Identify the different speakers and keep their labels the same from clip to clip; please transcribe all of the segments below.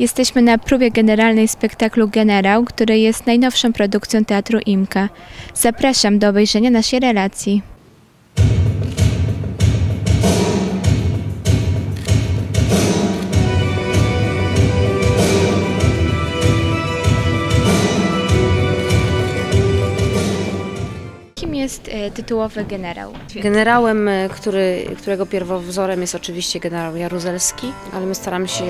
Speaker 1: Jesteśmy na próbie generalnej spektaklu Generał, który jest najnowszą produkcją Teatru Imka. Zapraszam do obejrzenia naszej relacji. Jest e, tytułowy generał?
Speaker 2: Generałem, e, który, którego pierwowzorem jest oczywiście generał Jaruzelski, ale my staramy się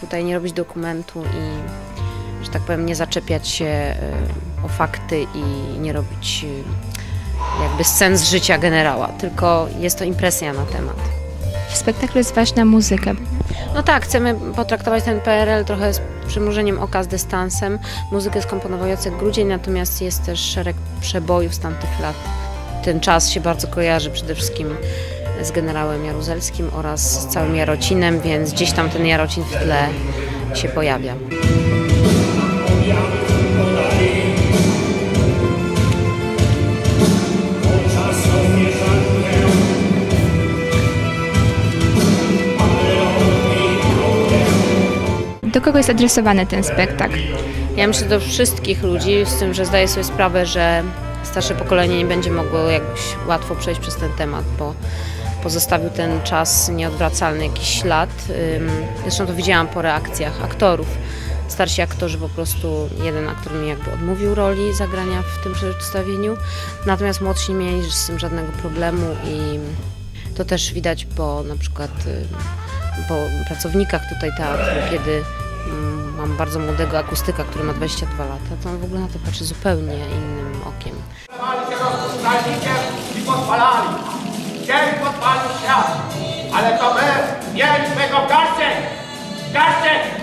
Speaker 2: tutaj nie robić dokumentu i, że tak powiem, nie zaczepiać się e, o fakty i nie robić jakby scen z życia generała, tylko jest to impresja na temat.
Speaker 1: W spektaklu jest ważna muzyka.
Speaker 2: No tak, chcemy potraktować ten PRL trochę z przymrużeniem oka, z dystansem. Muzykę skomponował Jacek Grudzień, natomiast jest też szereg przebojów z tamtych lat. Ten czas się bardzo kojarzy przede wszystkim z generałem Jaruzelskim oraz z całym Jarocinem, więc gdzieś tam ten Jarocin w tle się pojawia.
Speaker 1: Do kogo jest adresowany ten spektakl?
Speaker 2: Ja myślę do wszystkich ludzi, z tym, że zdaję sobie sprawę, że starsze pokolenie nie będzie mogło jakoś łatwo przejść przez ten temat, bo pozostawił ten czas nieodwracalny jakiś ślad. Zresztą to widziałam po reakcjach aktorów. Starsi aktorzy po prostu, jeden aktor mi jakby odmówił roli zagrania w tym przedstawieniu, natomiast młodsi nie mieli z tym żadnego problemu i to też widać po na przykład po pracownikach tutaj teatru, kiedy Mm, mam bardzo młodego akustyka, który ma 22 lata, to on w ogóle na to patrzy zupełnie innym okiem.
Speaker 3: Ale to my mieliśmy go w! W!